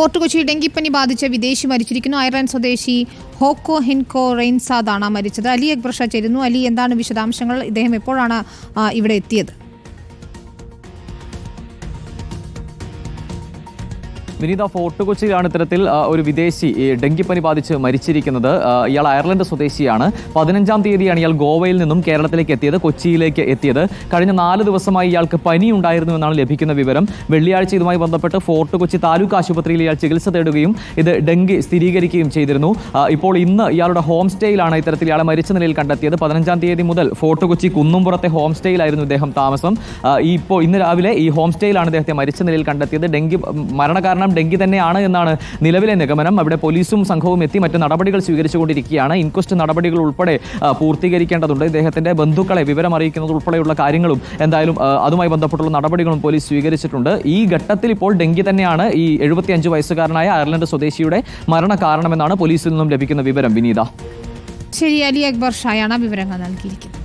Fort കൊച്ചിയിൽ ഡെങ്കിപ്പനി ബാധിച്ച വിദേശി മരിച്ചിരിക്കുന്നു. അയർലൻഡ് സ്വദേശി ഹോക്കോ ഹിൻകോ റെയിൻസാദാണ് മരിച്ചത്. അലി അക്ബർ ഷാ ചേരുന്നു. അലി എന്താണ് വിശദാംശങ്ങൾ? ഇദ്ദേഹം എപ്പോഴാണ് ഇവിടെ എത്തിയത്? വിനീത ഫോർട്ട് കൊച്ചിയിലാണ് ഇത്തരത്തിൽ ഒരു വിദേശി ഡെങ്കിപ്പനി ബാധിച്ച് മരിച്ചിരിക്കുന്നത്. ഇയാൾ അയർലൻഡ് സ്വദേശിയാണ്. പതിനഞ്ചാം തീയതിയാണ് ഇയാൾ ഗോവയിൽ നിന്നും കേരളത്തിലേക്ക് എത്തിയത് കൊച്ചിയിലേക്ക് എത്തിയത്. കഴിഞ്ഞ നാല് ദിവസമായി ഇയാൾക്ക് പനി ഉണ്ടായിരുന്നു എന്നാണ് ലഭിക്കുന്ന വിവരം. വെള്ളിയാഴ്ച ഇതുമായി ബന്ധപ്പെട്ട് ഫോർട്ട് കൊച്ചി താലൂക്ക് ആശുപത്രിയിൽ ഇയാൾ ചികിത്സ തേടുകയും ഇത് ഡെങ്കി സ്ഥിരീകരിക്കുകയും ചെയ്തിരുന്നു. ഇപ്പോൾ ഇന്ന് ഇയാളുടെ ഹോം സ്റ്റേയിലാണ് ഇത്തരത്തിൽ ഇയാളെ മരിച്ച നിലയിൽ കണ്ടെത്തിയത്. പതിനഞ്ചാം തീയതി മുതൽ ഫോർട്ട് കൊച്ചി കുന്നുംപുറത്തെ ഹോം സ്റ്റേയിലായിരുന്നു ഇദ്ദേഹം താമസം. ഇപ്പോൾ ഇന്ന് രാവിലെ ഈ ഹോം സ്റ്റേയിലാണ് ഇദ്ദേഹത്തെ മരിച്ച നിലയിൽ കണ്ടെത്തിയത്. ഡെങ്കി മരണകാരണം ഡെങ്കി തന്നെയാണ് എന്നാണ് നിലവിലെ നിഗമനം. അവിടെ പോലീസും സംഘവും എത്തി മറ്റ് നടപടികൾ സ്വീകരിച്ചുകൊണ്ടിരിക്കുകയാണ്. ഇൻക്വസ്റ്റ് നടപടികൾ ഉൾപ്പെടെ പൂർത്തീകരിക്കേണ്ടതുണ്ട്. ഇദ്ദേഹത്തിന്റെ ബന്ധുക്കളെ വിവരം അറിയിക്കുന്നത് ഉൾപ്പെടെയുള്ള കാര്യങ്ങളും എന്തായാലും അതുമായി ബന്ധപ്പെട്ടുള്ള നടപടികളും പോലീസ് സ്വീകരിച്ചിട്ടുണ്ട്. ഈ ഘട്ടത്തിൽ ഇപ്പോൾ ഡെങ്കി തന്നെയാണ് ഈ എഴുപത്തിയഞ്ച് വയസ്സുകാരനായ അയർലൻഡ് സ്വദേശിയുടെ മരണ കാരണമെന്നാണ് പോലീസിൽ നിന്നും ലഭിക്കുന്ന വിവരം. വിനീത. ശരി അലി അക്ബർ ഷായാണ് വിവരങ്ങൾ നൽകിയിരിക്കുന്നത്.